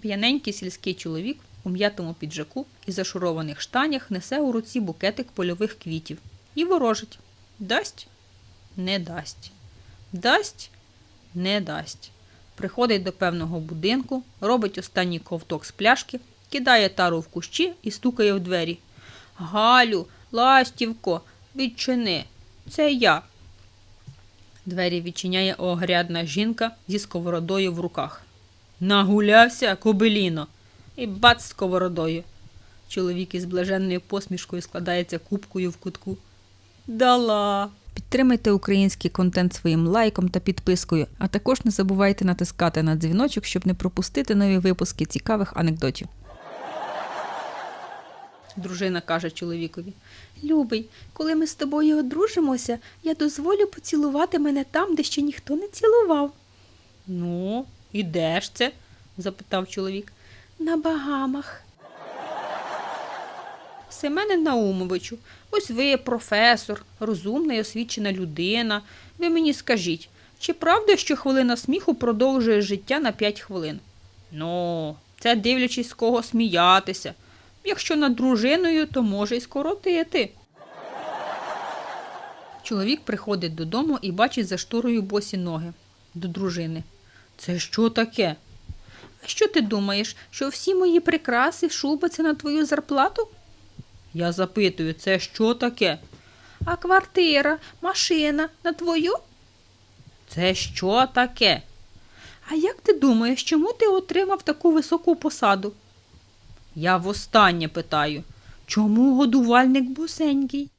П'яненький сільський чоловік у м'ятому піджаку і зашурованих штанях несе у руці букетик польових квітів і ворожить. Дасть? Не дасть. Дасть? Не дасть. Приходить до певного будинку, робить останній ковток з пляшки, кидає тару в кущі і стукає в двері. Галю, ластівко, відчини. Це я. Двері відчиняє огрядна жінка зі сковородою в руках. Нагулявся, кобиліно, і бац сковородою. Чоловік із блаженною посмішкою складається кубкою в кутку. Дала. Підтримайте український контент своїм лайком та підпискою, а також не забувайте натискати на дзвіночок, щоб не пропустити нові випуски цікавих анекдотів. Дружина каже чоловікові: Любий, коли ми з тобою одружимося, я дозволю поцілувати мене там, де ще ніхто не цілував. І де ж це? запитав чоловік. На Багамах. Семене Наумовичу, ось ви професор, розумна і освічена людина. Ви мені скажіть, чи правда, що хвилина сміху продовжує життя на 5 хвилин? Ну, це дивлячись з кого сміятися. Якщо над дружиною, то може й скоротити. Чоловік приходить додому і бачить за шторою босі ноги до дружини. Це що таке? А що ти думаєш, що всі мої прикраси, це на твою зарплату? Я запитую, це що таке? А квартира, машина на твою? Це що таке? А як ти думаєш, чому ти отримав таку високу посаду? Я востаннє питаю, чому годувальник бусенький?